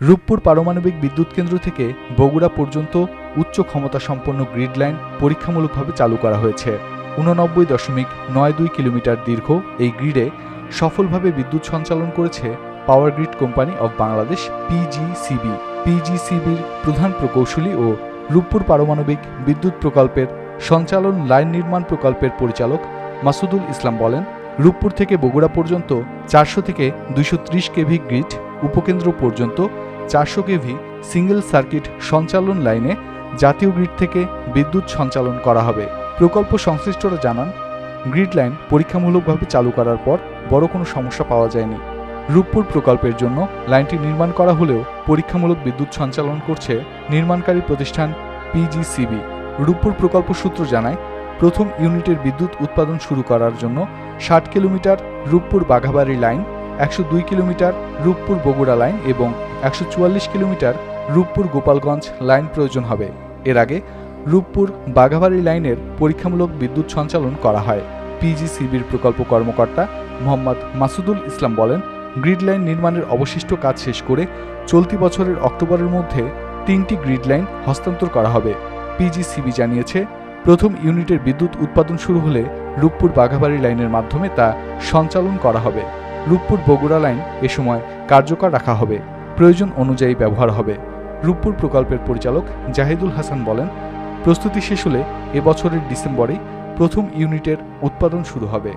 রূপপুর পারমাণবিক বিদ্যুৎ কেন্দ্র থেকে বগুড়া পর্যন্ত উচ্চ ক্ষমতা সম্পন্ন গ্রিড লাইন পরীক্ষামূলকভাবে চালু করা হয়েছে। উননব্বই দশমিক নয় দুই কিলোমিটার দীর্ঘ এই গ্রিডে সফলভাবে বিদ্যুৎ সঞ্চালন করেছে power grid company of Bangladesh PGCB পিজিসিবির প্রধান প্রকৌশলী ও রূপপুর পারমাণবিক বিদ্যুৎ প্রকল্পের সঞ্চালন লাইন নির্মাণ প্রকল্পের পরিচালক মাসুদুল ইসলাম বলেন, রূপপুর থেকে বগুড়া পর্যন্ত চারশো থেকে দুইশো ত্রিশ কেভি গ্রিড উপকেন্দ্র পর্যন্ত চারশো কেভি সিঙ্গেল সার্কিট সঞ্চালন লাইনে জাতীয় গ্রিড থেকে বিদ্যুৎ সঞ্চালন করা হবে। প্রকল্প সংশ্লিষ্টরা জানান গ্রিড লাইন পরীক্ষামূলকভাবে চালু করার পর বড় কোনো সমস্যা পাওয়া যায়নি। রূপপুর প্রকল্পের জন্য লাইনটি নির্মাণ করা হলেও পরীক্ষামূলক বিদ্যুৎ সঞ্চালন করছে নির্মাণকারী প্রতিষ্ঠান পিজিসিবি রূপপুর প্রকল্প সূত্র জানায়, প্রথম ইউনিটের বিদ্যুৎ উৎপাদন শুরু করার জন্য ষাট কিলোমিটার রূপপুর বাঘাবাড়ি লাইন একশো দুই কিলোমিটার রূপপুর বগুড়া লাইন এবং একশো চুয়াল্লিশ কিলোমিটার রূপপুর গোপালগঞ্জ লাইন প্রয়োজন হবে। এর আগে রূপপুর বাঘাবাড়ি লাইনের পরীক্ষামূলক বিদ্যুৎ সঞ্চালন করা হয়। পিজিসিবির প্রকল্প কর্মকর্তা মোহাম্মদ মাসুদুল ইসলাম বলেন, গ্রিড লাইন নির্মাণের অবশিষ্ট কাজ শেষ করে চলতি বছরের অক্টোবরের মধ্যে তিনটি গ্রিড লাইন হস্তান্তর করা হবে। পিজিসিবি জানিয়েছে, প্রথম ইউনিটের বিদ্যুৎ উৎপাদন শুরু হলে রূপপুর বাঘাবাড়ি লাইনের মাধ্যমে তা সঞ্চালন করা হবে। রূপপুর বগুড়া লাইন এ সময় কার্যকর রাখা হবে। প্রয়োজন অনুযায়ী ব্যবহার হবে। রূপপুর প্রকল্পের পরিচালক জাহিদুল হাসান বলেন, প্রস্তুতি শেষ হলে এবছরের ডিসেম্বরেই প্রথম ইউনিটের উৎপাদন শুরু হবে।